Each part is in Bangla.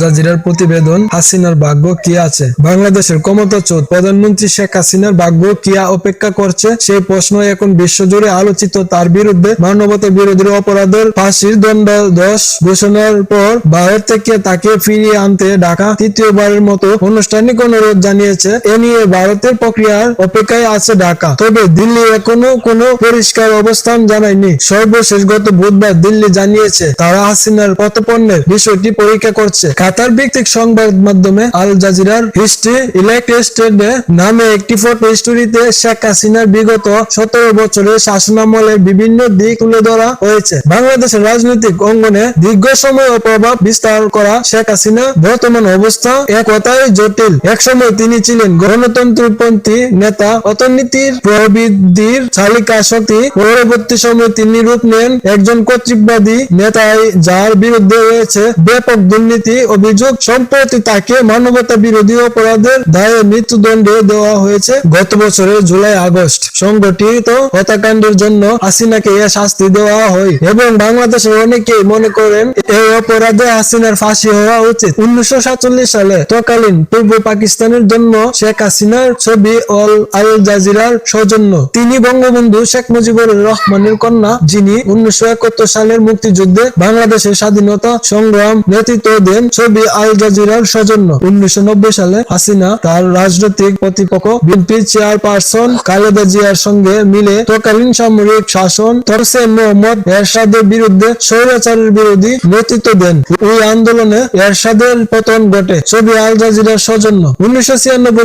জাজিরার প্রতিবেদন হাসিনার ভাগ্য কি আছে? বাংলাদেশের ক্ষমতাচ্যুত প্রধানমন্ত্রী শেখ হাসিনার ভাগ্য কি অপেক্ষা করছে? সেই প্রশ্ন এখন বিশ্বজুড়ে আলোচিত। তার বিরুদ্ধে মানবতা বিরোধী অপরাধের ফাঁসির দণ্ডাদেশ ঘোষণার পর ভারত থেকে তাকে ফিরিয়ে আনতে ঢাকা তৃতীয়বারের মতো আনুষ্ঠানিক অনুরোধ জানিয়েছে। এ নিয়ে ভারতের প্রক্রিয়ার অপেক্ষায় আছে ঢাকা। তবে দিল্লি এখনও কোনো পরিষ্কার অবস্থান জানায়নি। সর্বশেষ গত বুধবার দিল্লি জানিয়েছে, তারা হাসিনার পতপণ্যের বিষয়টি পরীক্ষা করছে। কাতার ভিত্তিক সংবাদ মাধ্যমে আল জাজিরার হিস্ট্রি ইলেকটেস্টেড নামে একটি ফটো স্টোরিতে শেখ হাসিনার বিগত সতেরো বছরের শাসনামলের বিভিন্ন দিক তুলে ধরা হয়েছে। বাংলাদেশের রাজনৈতিক অঙ্গনে দীর্ঘ সময় ও প্রভাব বিস্তার করা শেখ হাসিনা বর্তমান অবস্থা এক কথায় জটিল। একসময় তিনি ছিলেন গণতন্ত্রপন্থী নেতা, অর্থনীতির প্রবৃদ্ধির চালিকা শক্তি। পরবর্তী সময়ে তিনি রূপ নেন একজন কর্তৃত্ববাদী নেতায় যার বিরুদ্ধে রয়েছে ব্যাপক দুর্নীতি অভিযোগ সম্প্রতি তাকে মানবতা বিরোধী অপরাধের দায়ে মৃত্যুদণ্ড দেওয়া হয়েছে গত বছরের জুলাই আগস্ট। সংগঠিত হত্যাকাণ্ডের জন্য আসিনাকে এ শাস্তি দেওয়া হয় এবং বাংলাদেশের অনেকেই মনে করেন এই অপরাধে হাসিনার ফাঁসি হওয়া উচিত। উনিশশো সাতচল্লিশ সালে তৎকালীন পূর্ব পাকিস্তানের জন্য শেখ হাসিনার ছবি অল আল জাজিরার সৌজন্য। তিনি বঙ্গবন্ধু শেখ মুজিবুর রহমানের কন্যা, যিনি উনিশশো সালের মুক্তিযুদ্ধে বাংলাদেশের স্বাধীনতা সংগ্রাম নেতৃত্ব দেন ছবি আল জাজিরার সৌজন্য। উনিশশো সালে হাসিনা তার রাজনৈতিক প্রতিপক্ষ বিএনপি চেয়ারপারসন খালেদা জিয়ার সঙ্গে মিলে তৎকালীন সামরিক শাসন তরসে মোহাম্মদ এরশাদের বিরুদ্ধে স্বৈরাচারের বিরোধী নেতৃত্ব দেন। ওই আন্দোলনে এরশাদের পতন ঘটে, ছবি আল জাজিরার সৌজন্য। উনিশশো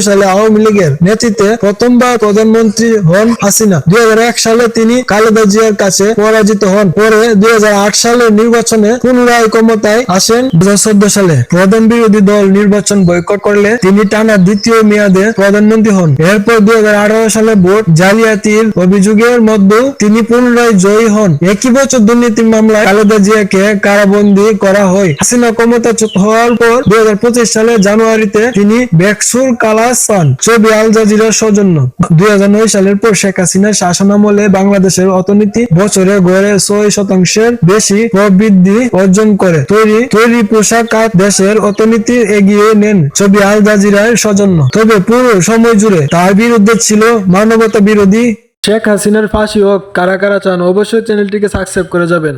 সালে আওয়ামী লীগের নেতৃত্বে প্রথমবার প্রধানমন্ত্রী হন হাসিনা। দুই সালে তিনি খালেদা জিয়ার কাছে পরাজিত হন। পরে দুই সালের নির্বাচনে পুনরায় ক্ষমতায় আসেন। দু সালে প্রধান বিরোধী দল নির্বাচন বয়কট করলে তিনি টানা দ্বিতীয় মেয়াদে প্রধানমন্ত্রী হন। এরপর দুই হাজার আঠারো সালে ভোট জালিয়াতির অভিযোগের মধ্যেও তিনি পুনরায় জয়ী হন। একই বছর দুর্নীতি মামলায় খালেদা জিয়াকে কারাবন্দী করা হয়। হাসিনা ক্ষমতাচ্যুত হওয়ার পর দুই সালে জানুয়ারিতে তিনি বেকসুর কালাস পান। ছবি আল জাজিরার সৌজন্য। দুই সালের পর শেখ হাসিনার শাসনামলে বাংলাদেশের অর্থনীতি বছরে গড়ে ছয় শতাংশের বেশি প্রবৃদ্ধি অর্জন করে। তৈরি তৈরি পোশাক দেশের অর্থনীতি এগিয়ে নেন ছবি আল জাজিরার সৌজন্য। তবে পুরো সময় জুড়ে তার বিরুদ্ধে ছিল মানবতা বিরোধী শেখ হাসিনার ফাঁসি হোক, কারা কারা চান, অবশ্যই চ্যানেলটিকে সাবস্ক্রাইব করে যাবেন।